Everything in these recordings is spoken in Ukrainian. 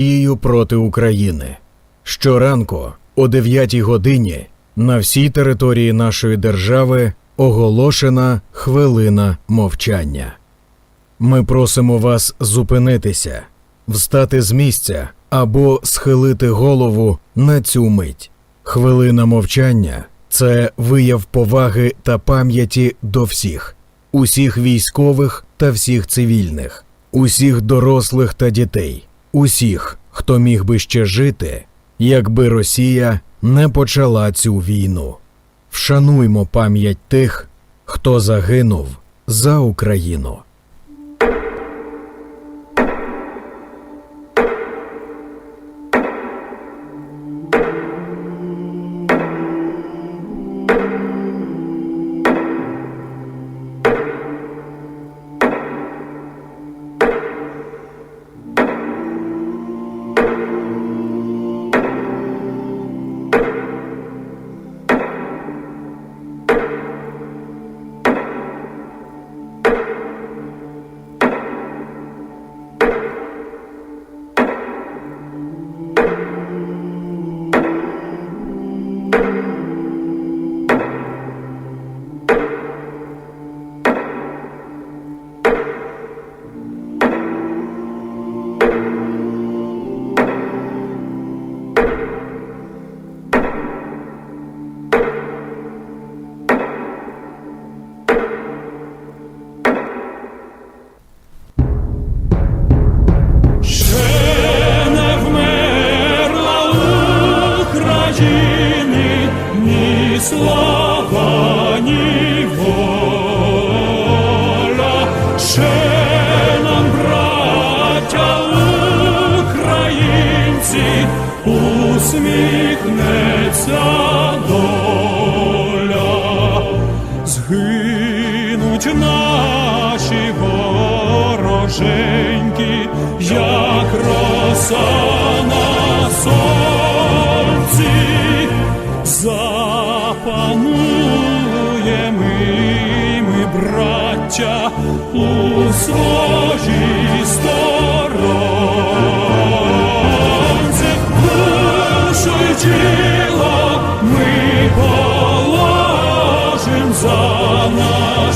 Росією проти України. Щоранку о 9 годині на всій території нашої держави оголошена хвилина мовчання. Ми просимо вас зупинитися, встати з місця або схилити голову на цю мить. Хвилина мовчання це вияв поваги та пам'яті до всіх, усіх військових та всіх цивільних, усіх дорослих та дітей, усіх, хто міг би ще жити, якби Росія не почала цю війну. Вшануймо пам'ять тих, хто загинув за Україну.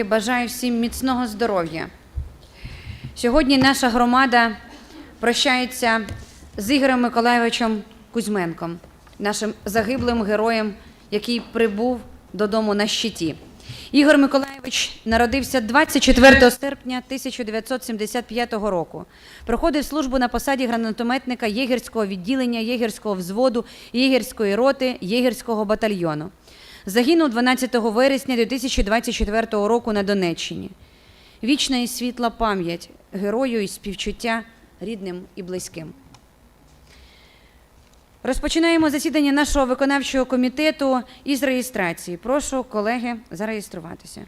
Колеги, бажаю всім міцного здоров'я. Сьогодні наша громада прощається з Ігорем Миколайовичем Кузьменком, нашим загиблим героєм, який прибув додому на щиті. Ігор Миколайович народився 24 серпня 1975 року. Проходив службу на посаді гранатометника Єгерського відділення, Єгерського взводу, Єгерської роти, Єгерського батальйону. Загинув 12 вересня 2024 року на Донеччині. Вічна і світла пам'ять герою і співчуття рідним і близьким. Розпочинаємо засідання нашого виконавчого комітету із реєстрації. Прошу, колеги, зареєструватися.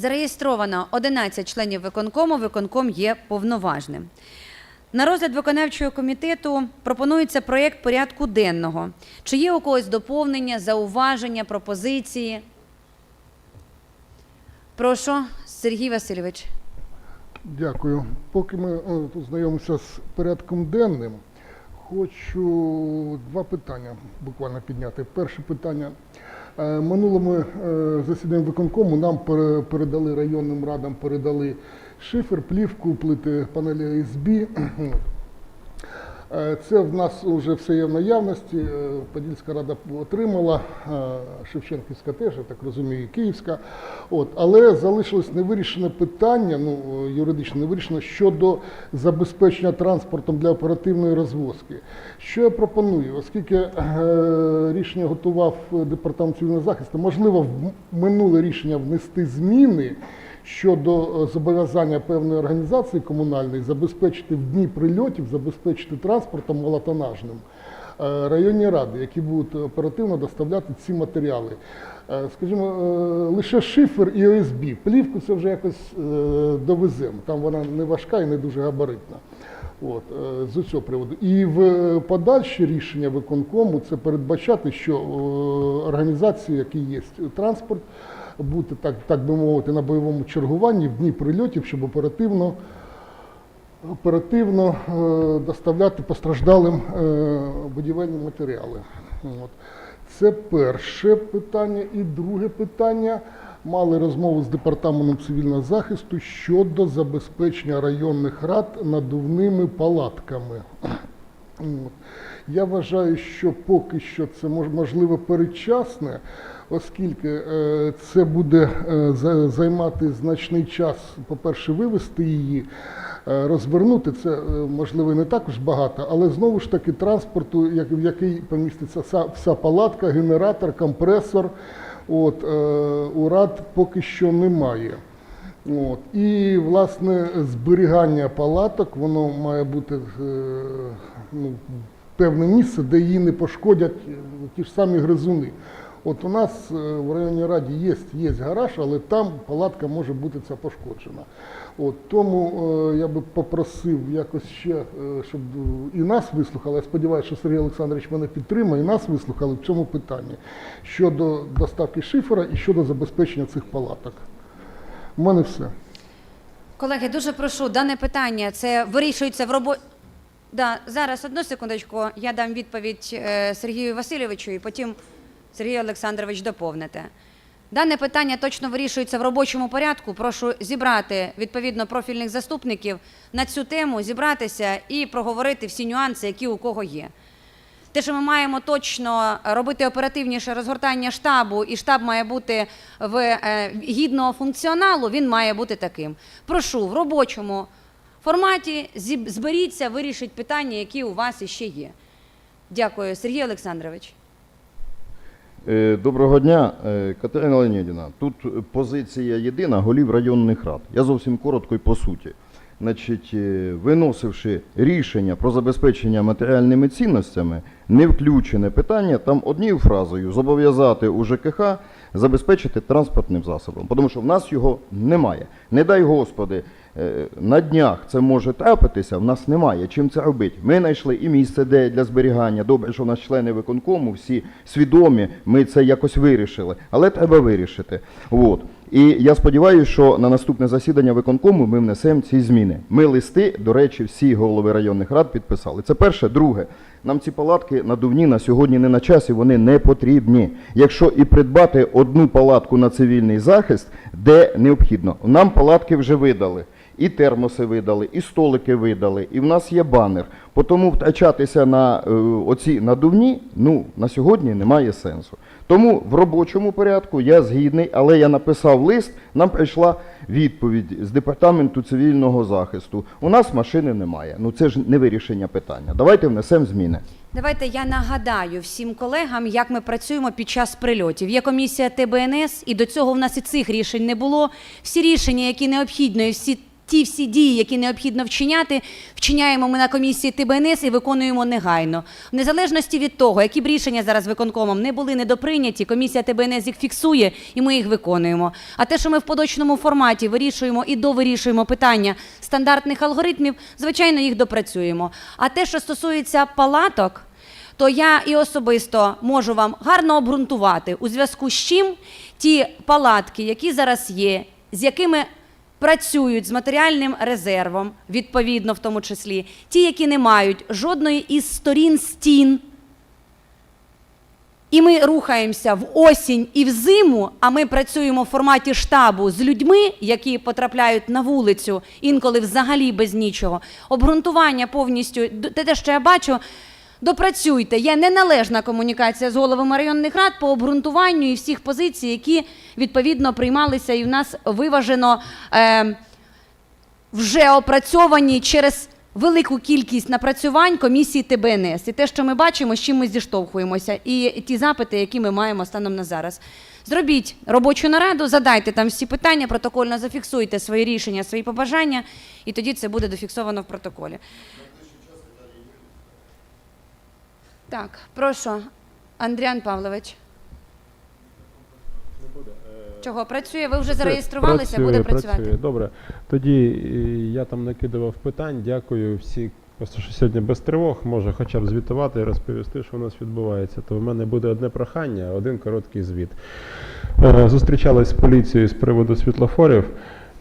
Зареєстровано 11 членів виконкому. Виконком є повноважним. На розгляд виконавчого комітету пропонується проєкт порядку денного. Чи є у когось доповнення, зауваження, пропозиції? Прошу, Сергій Васильович. Дякую. Поки ми знайомимося з порядком денним, хочу два питання буквально підняти. Перше питання. Е, Минулому е, засіданні виконкому нам пере- передали районним радам, передали шифер, плівку, плити панелі СБ. Е, Це в нас вже все є в наявності. Е, Подільська рада отримала, е, Шевченківська теж, я так розумію, Київська. От. Але залишилось невирішене питання, ну, юридично невирішене, щодо забезпечення транспортом для оперативної розвозки. Що я пропоную? Оскільки рішення готував департамент цивільного захисту, можливо, в минуле рішення внести зміни щодо е, зобов'язання певної організації комунальної забезпечити в дні прильотів, забезпечити транспортом малотонажним е, районні ради, які будуть оперативно доставляти ці матеріали. Е, Скажімо, лише шифер і ОСБ. Плівку це вже якось довеземо. Там вона не важка і не дуже габаритна. От, з цього приводу. І в подальші рішення виконкому це передбачати, що організації, які є транспорт, бути так, так би мовити, на бойовому чергуванні в дні прильотів, щоб оперативно, оперативно е, доставляти постраждалим е, будівельні матеріали. От. Це перше питання. І друге питання. Мали розмову з департаментом цивільного захисту щодо забезпечення районних рад надувними палатками. Я вважаю, що поки що це можливо передчасне, оскільки е, це буде е, займати значний час, по-перше, вивести її, е, розвернути це можливо не також багато, але знову ж таки транспорту, в який поміститься вся, палатка, генератор, компресор. От, е, у рад поки що немає. От. І, власне, зберігання палаток, воно має бути е, ну, певне місце, де її не пошкодять е, ті ж самі гризуни. От у нас е, в районній раді є, є гараж, але там палатка може бути ця пошкоджена. От, тому е, я би попросив якось ще, е, щоб і нас вислухали. Я сподіваюся, що Сергій Олександрович мене підтримає, і нас вислухали в цьому питанні щодо доставки шифера і щодо забезпечення цих палаток. У мене все. Колеги, дуже прошу, дане питання це вирішується в роботі. Да, зараз одну секундочку, я дам відповідь е, Сергію Васильовичу і потім Сергій Олександрович доповните. Дане питання точно вирішується в робочому порядку. Прошу зібрати відповідно профільних заступників на цю тему, зібратися і проговорити всі нюанси, які у кого є. Те, що ми маємо точно робити оперативніше розгортання штабу, і штаб має бути в е, гідного функціоналу, він має бути таким. Прошу в робочому форматі зберіться, вирішіть питання, які у вас іще є. Дякую, Сергій Олександрович. Е, Доброго дня, Е, Катерина Леонідівна. Тут позиція єдина голів районних рад. Я зовсім коротко і по суті. Значить, е, виносивши рішення про забезпечення матеріальними цінностями, не включене питання там однією фразою зобов'язати у ЖКХ забезпечити транспортним засобом, тому що в нас його немає. Не дай Господи, е, на днях це може трапитися, в нас немає. Чим це робити? Ми знайшли і місце, де для зберігання. Добре, що в нас члени виконкому всі свідомі, ми це якось вирішили, але треба вирішити. От. І я сподіваюся, що на наступне засідання виконкому ми внесемо ці зміни. Ми листи, до речі, всі голови районних рад підписали. Це перше. Друге, нам ці палатки надувні на сьогодні не на часі, вони не потрібні. Якщо і придбати одну палатку на цивільний захист, де необхідно, нам палатки вже видали. І термоси видали, і столики видали, і в нас є банер. По Тому втрачатися на е, оці надувні ну, на сьогодні немає сенсу. Тому в робочому порядку я згідний, але я написав лист, нам прийшла відповідь з департаменту цивільного захисту. У нас машини немає. Ну це ж не вирішення питання. Давайте внесемо зміни. Давайте я нагадаю всім колегам, як ми працюємо під час прильотів. Є комісія ТБНС, і до цього в нас і цих рішень не було. Всі рішення, які необхідно, всі ті всі дії, які необхідно вчиняти, вчиняємо ми на комісії ТБНС і виконуємо негайно. В незалежності від того, які б рішення зараз виконкомом не були недоприйняті, комісія ТБНС їх фіксує і ми їх виконуємо. А те, що ми в поточному форматі вирішуємо і довирішуємо питання стандартних алгоритмів, звичайно, їх допрацюємо. А те, що стосується палаток, то я і особисто можу вам гарно обґрунтувати, у зв'язку з чим ті палатки, які зараз є, з якими працюють з матеріальним резервом, відповідно, в тому числі, ті, які не мають жодної із сторін стін, і ми рухаємося в осінь і в зиму, а ми працюємо в форматі штабу з людьми, які потрапляють на вулицю, інколи взагалі без нічого. Обґрунтування повністю те, що я бачу. Допрацюйте. Є неналежна комунікація з головами районних рад по обґрунтуванню і всіх позицій, які відповідно приймалися, і в нас виважено. Е, вже опрацьовані через велику кількість напрацювань комісії ТБНС. І те, що ми бачимо, з чим ми зіштовхуємося, і ті запити, які ми маємо станом на зараз. Зробіть робочу нараду, задайте там всі питання, протокольно зафіксуйте свої рішення, свої побажання, і тоді це буде дофіксовано в протоколі. Так, прошу, Андріан Павлович. Чого працює? Ви вже зареєструвалися, Працює, буде працювати. Працює. Добре. Тоді е, я там накидував питань. Дякую всі. Просто що сьогодні без тривог може хоча б звітувати і розповісти, що у нас відбувається. То в мене буде одне прохання, один короткий звіт. Е, Зустрічались з поліцією з приводу світлофорів.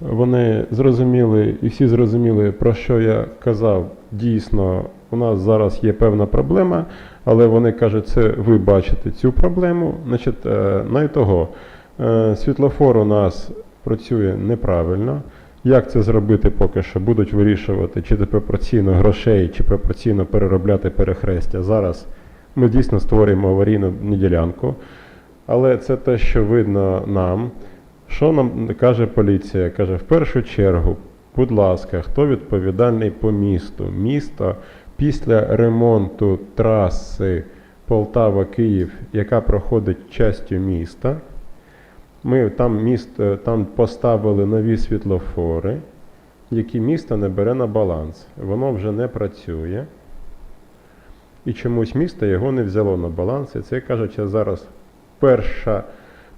Вони зрозуміли і всі зрозуміли, про що я казав. Дійсно, у нас зараз є певна проблема, але вони кажуть, це ви бачите цю проблему. Значить, е, на того, е, світлофор у нас працює неправильно. Як це зробити поки що будуть вирішувати, чи це пропорційно грошей, чи пропорційно переробляти перехрестя. Зараз ми дійсно створюємо аварійну ділянку, але це те, що видно нам. Що нам каже поліція? Каже, в першу чергу, будь ласка, хто відповідальний по місту? Місто після ремонту траси Полтава-Київ, яка проходить частю міста, ми там, міст, е, там поставили нові світлофори, які місто не бере на баланс. Воно вже не працює. І чомусь місто його не взяло на баланс. І це кажучи, зараз перша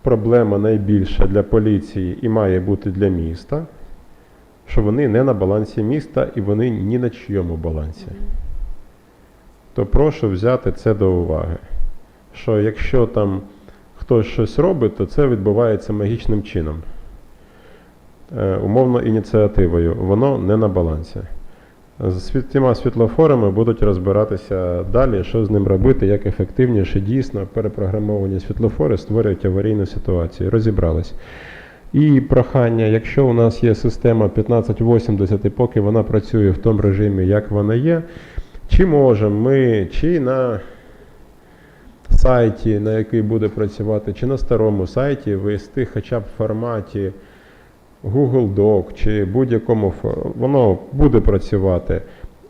проблема найбільша для поліції і має бути для міста, що вони не на балансі міста і вони ні на чийому балансі. То прошу взяти це до уваги. Що якщо там хтось щось робить, то це відбувається магічним чином. Е, умовно ініціативою. Воно не на балансі. З цими світлофорами будуть розбиратися далі, що з ним робити, як ефективніше дійсно перепрограмовані світлофори створюють аварійну ситуацію. Розібрались. І прохання, якщо у нас є система 1580, і поки вона працює в тому режимі, як вона є, чи можемо ми, чи на сайті, на який буде працювати, чи на старому сайті вести хоча б в форматі Google Doc чи будь-якому воно буде працювати.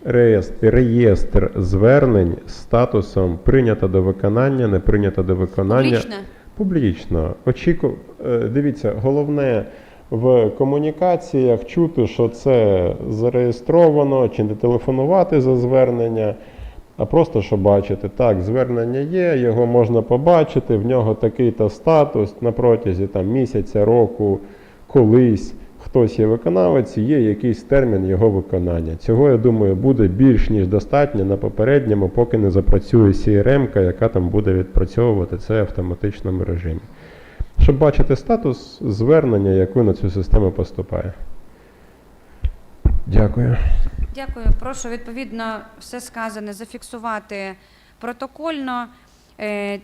Реєстр, реєстр звернень з статусом прийнято до виконання, не прийнято до виконання. Публічне. Публічно. Очіку... е, Дивіться, головне в комунікаціях чути, що це зареєстровано, чи не телефонувати за звернення, а просто що бачити. Так, звернення є, його можна побачити, в нього такий-то статус на протязі там, місяця, року, колись. Хтось є виконавець, є якийсь термін його виконання. Цього, я думаю, буде більш ніж достатньо на попередньому, поки не запрацює CRM, яка там буде відпрацьовувати це автоматичному режимі. Щоб бачити статус звернення, яке на цю систему поступає. Дякую. Дякую. Прошу відповідно все сказане зафіксувати протокольно. Е,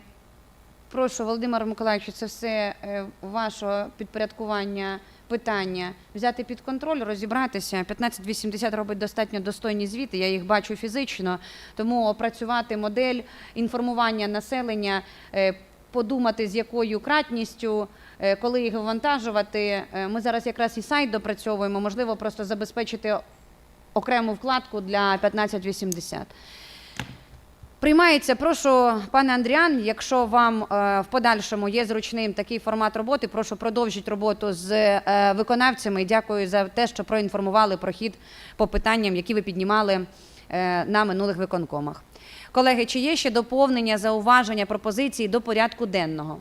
Прошу, Володимир Миколаївич, це все е, вашого підпорядкування питання взяти під контроль, розібратися. 1580 робить достатньо достойні звіти, я їх бачу фізично, тому опрацювати модель інформування населення, е, подумати, з якою кратністю, е, коли їх вивантажувати. Е, Ми зараз якраз і сайт допрацьовуємо, можливо, просто забезпечити окрему вкладку для 1580. Приймається, прошу, пане Андріан, якщо вам е, в подальшому є зручним такий формат роботи, прошу продовжити роботу з виконавцями. Дякую за те, що проінформували про хід по питанням, які ви піднімали на минулих виконкомах. Колеги, чи є ще доповнення, зауваження, пропозиції до порядку денного?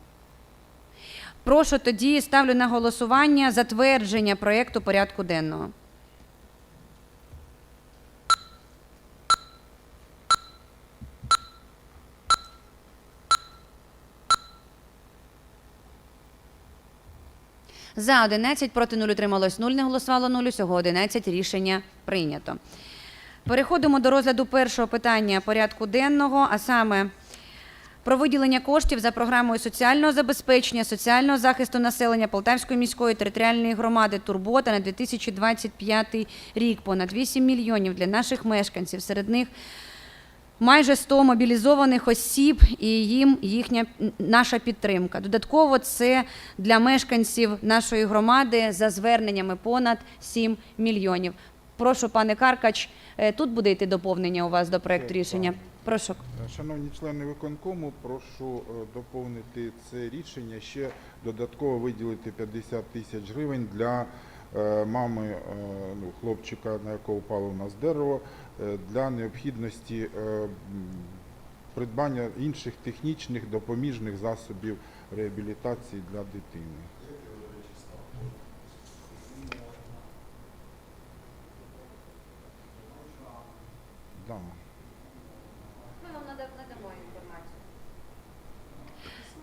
Прошу тоді ставлю на голосування затвердження проєкту порядку денного. За 11, проти 0 утрималось 0, не голосувало 0, усього 11, рішення прийнято. Переходимо до розгляду першого питання порядку денного, а саме про виділення коштів за програмою соціального забезпечення, соціального захисту населення Полтавської міської територіальної громади Турбота на 2025 рік. Понад 8 мільйонів для наших мешканців. Серед них майже 100 мобілізованих осіб і їм їхня наша підтримка. Додатково це для мешканців нашої громади за зверненнями понад 7 мільйонів. Прошу, пане Каркач, е, тут буде йти доповнення у вас до проекту рішення. Прошу. Шановні члени виконкому, прошу е, доповнити це рішення ще додатково виділити 50 тисяч гривень для е, мами е, ну, хлопчика, на якого впало у нас дерево, е, для необхідності е, придбання інших технічних допоміжних засобів реабілітації для дитини. Да.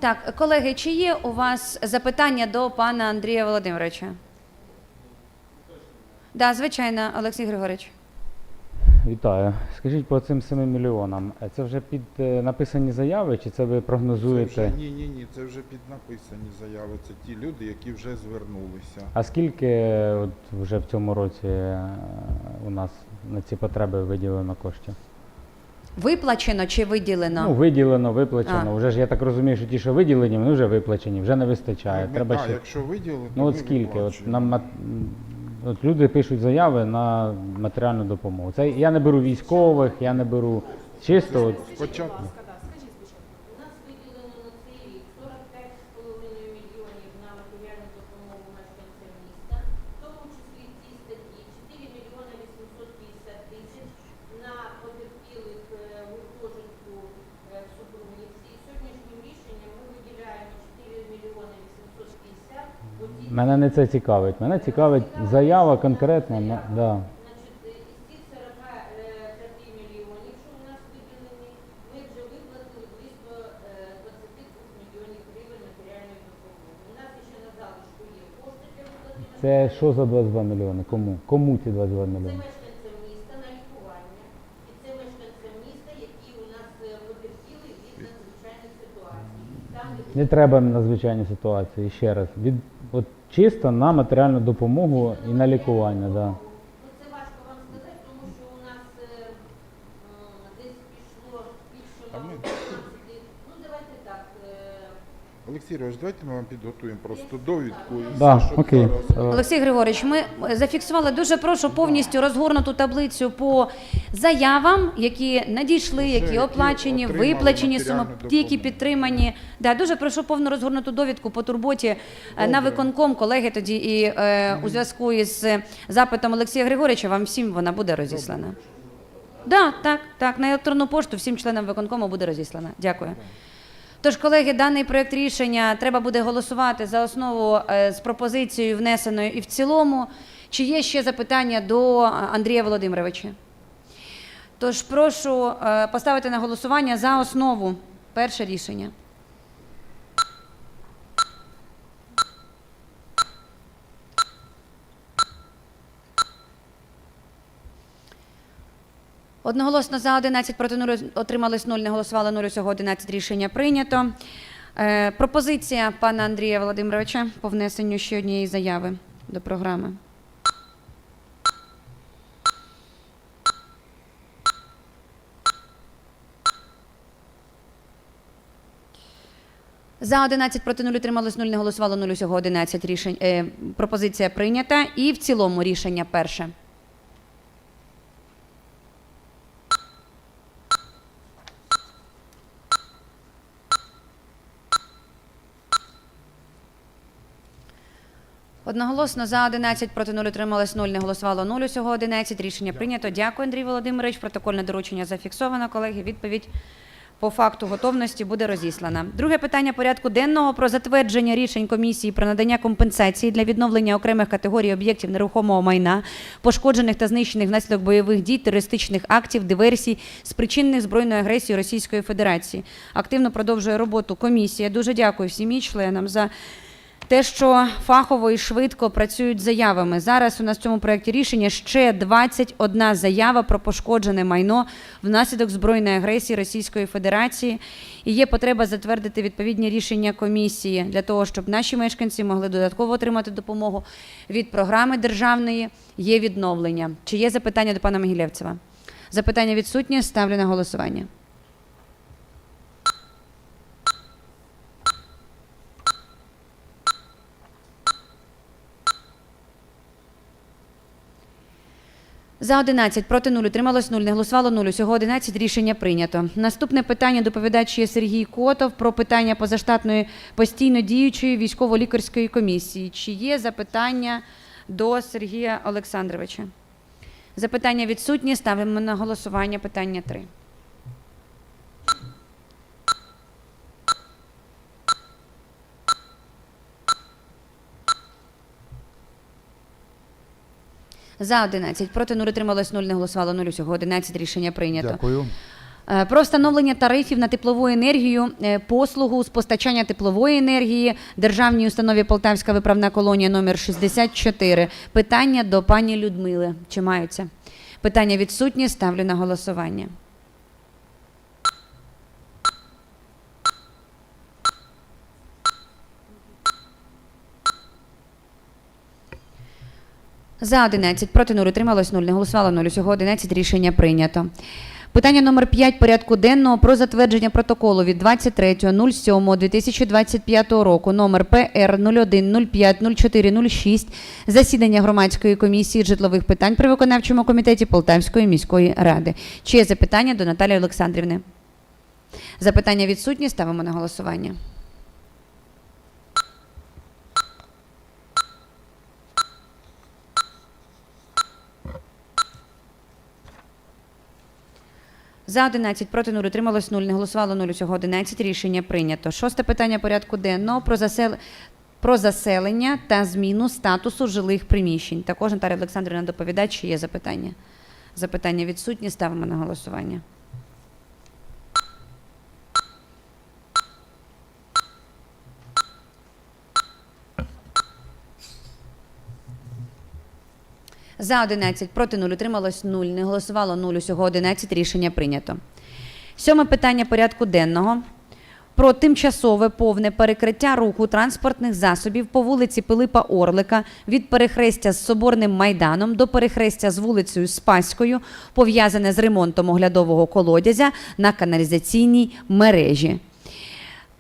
Так, колеги, чи є у вас запитання до пана Андрія Володимировича? Да, звичайно, Олексій Григорович. Вітаю. Скажіть по цим 7 мільйонам, е, це вже під е, написані заяви, чи це ви Це прогнозуєте? вже, ні, ні, ні, це вже піднаписані заяви. Це ті люди, які вже звернулися. А скільки е, от вже в цьому році е, у нас на ці потреби виділено коштів? Виплачено чи виділено? Ну, виділено, виплачено. А. Вже ж я так розумію, що ті, що виділені, вони вже виплачені, вже не вистачає. Ну, Треба да, ще. якщо виділили, Ну то от ми скільки? От, виплачуємо. на м, от люди пишуть заяви на матеріальну допомогу. Це я не беру військових, я не беру чисто. От. У нас виділено на цей рік 45,5 мільйонів на матеріальну допомогу мешканцям міста, в тому числі ці статті 4 мільйони 850 тисяч на потерпілих е, гуртожитку е, в Супрунівці. І сьогоднішнім рішенням ми виділяємо 4 мільйони 850. Оці мене не це цікавить. Мене цікавить заява конкретна. на- Да. Значить, із цих 45 мільйонів, що у нас виділені, ми вже виплатили близько е, 22 мільйонів гривень матеріальної допомоги. У нас ще на залишку є кошти для виплати. Це що за 22 мільйони? Кому? Кому ці 22 Це мільйони? міста на лікування. І це мешканцям міста, які у нас е, від надзвичайних ситуацій. Там, Не треба надзвичайні ситуації. Ще раз. Від чисто на матеріальну допомогу і на лікування. Да. Ну, це важко вам сказати, тому що у нас е, м, десь пішло більше А ми- мабуть, 15. Ну, давайте так. е, Олексій Ігорович, давайте ми вам підготуємо просто довідку і Да, все, щоб окей. зараз. Олексій Григорович, ми зафіксували дуже прошу повністю розгорнуту таблицю по заявам, які надійшли, які які оплачені, отримали виплачені суми, матеріальну ті, які допомогу. підтримані. Да, дуже прошу повну розгорнуту довідку по турботі е, на виконком. Колеги тоді і е, у зв'язку із запитом Олексія Григоровича вам всім вона буде розіслана. Да, так, так, на електронну пошту всім членам виконкому буде розіслана. Дякую. Тож, колеги, даний проект рішення треба буде голосувати за основу е, з пропозицією внесеною і в цілому. Чи є ще запитання до е, Андрія Володимировича? Тож прошу е, поставити на голосування за основу перше рішення. Одноголосно за 11 проти 0 отримались 0, не голосували 0, усього 11 рішення прийнято. Е, пропозиція пана Андрія Володимировича по внесенню ще однієї заяви до програми. За 11 проти 0 утрималось 0, не голосувало 0, усього 11 рішень. Е, пропозиція прийнята. І в цілому рішення перше. Одноголосно за 11 проти 0 утрималось 0, не голосувало 0, усього 11. Рішення прийнято. Дякую, Андрій Володимирович. Протокольне доручення зафіксовано, колеги. Відповідь по факту готовності буде розіслана. Друге питання порядку денного про затвердження рішень комісії про надання компенсації для відновлення окремих категорій об'єктів нерухомого майна, пошкоджених та знищених внаслідок бойових дій, терористичних актів, диверсій, спричинених збройною агресією Російської Федерації. Активно продовжує роботу комісія. Дуже дякую всім її членам за те, що фахово і швидко працюють заявами. Зараз у нас в цьому проєкті рішення ще 21 заява про пошкоджене майно внаслідок збройної агресії Російської Федерації. І є потреба затвердити відповідні рішення комісії для того, щоб наші мешканці могли додатково отримати допомогу від програми державної є відновлення. Чи є запитання до пана Могилєвцева? Запитання відсутні. Ставлю на голосування. За 11, проти 0, утрималось 0, не голосувало 0, усього 11, рішення прийнято. Наступне питання доповідач є Сергій Котов про питання позаштатної постійно діючої військово-лікарської комісії. Чи є запитання до Сергія Олександровича? Запитання відсутні, ставимо на голосування питання 3. За 11, проти 0, утрималось 0, не голосувало 0, усього 11, рішення прийнято. Дякую. Е, Про встановлення тарифів на теплову енергію, е, послугу з постачання теплової енергії Державній установі Полтавська виправна колонія номер 64. Питання до пані Людмили. Чи маються? Питання відсутні, ставлю на голосування. За 11, проти 0, утрималось 0, не голосувало 0, усього 11, рішення прийнято. Питання номер 5 порядку денного про затвердження протоколу від 23.07.2025 року номер ПР 01050406 засідання громадської комісії житлових питань при виконавчому комітеті Полтавської міської ради. Чи є запитання до Наталії Олександрівни? Запитання відсутні, ставимо на голосування. За 11, проти 0, утрималось 0, не голосувало 0, усього 11, рішення прийнято. Шосте питання порядку денного про, засел... про заселення та зміну статусу жилих приміщень. Також Наталія Олександрівна доповідач, чи є запитання? Запитання відсутні, ставимо на голосування. За 11, проти 0, утрималось 0, не голосувало 0, усього 11, рішення прийнято. Сьоме питання порядку денного. Про тимчасове повне перекриття руху транспортних засобів по вулиці Пилипа Орлика від перехрестя з Соборним майданом до перехрестя з вулицею Спаською, пов'язане з ремонтом оглядового колодязя на каналізаційній мережі.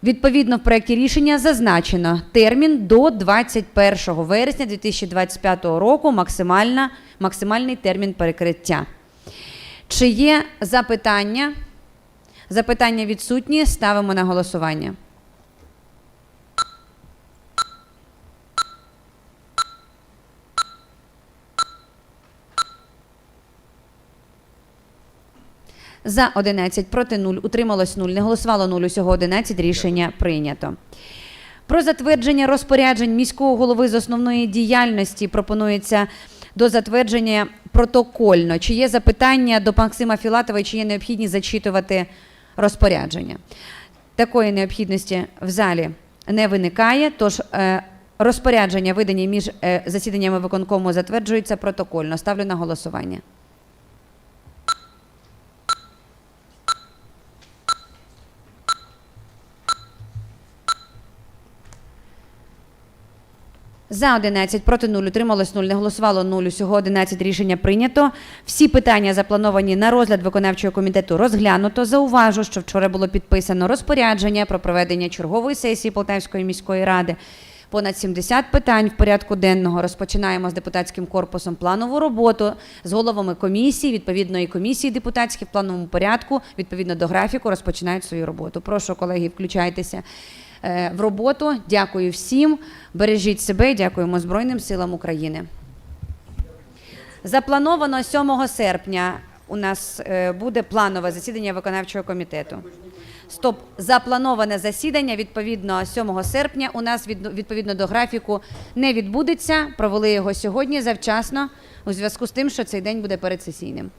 Відповідно, в проєкті рішення зазначено термін до 21 вересня 2025 року, максимальна, максимальний термін перекриття. Чи є запитання? Запитання відсутні. Ставимо на голосування. За 11, проти 0, утрималось 0, не голосувало 0, усього 11, рішення прийнято. Про затвердження розпоряджень міського голови з основної діяльності пропонується до затвердження протокольно. Чи є запитання до Максима Філатова, чи є необхідність зачитувати розпорядження? Такої необхідності в залі не виникає, тож е, розпорядження, видані між е, засіданнями виконкому, затверджуються протокольно. Ставлю на голосування. За 11, проти 0, утрималось 0, не голосувало 0, усього 11 рішення прийнято. Всі питання заплановані на розгляд виконавчого комітету розглянуто. Зауважу, що вчора було підписано розпорядження про проведення чергової сесії Полтавської міської ради. Понад 70 питань в порядку денного. Розпочинаємо з депутатським корпусом планову роботу з головами комісії, відповідної комісії депутатські в плановому порядку, відповідно до графіку, розпочинають свою роботу. Прошу, колеги, включайтеся в роботу. Дякую всім. Бережіть себе. Дякуємо Збройним силам України. Заплановано 7 серпня. У нас е, буде планове засідання виконавчого комітету. Стоп, заплановане засідання відповідно 7 серпня. У нас відповідно до графіку не відбудеться. Провели його сьогодні завчасно у зв'язку з тим, що цей день буде передсесійним.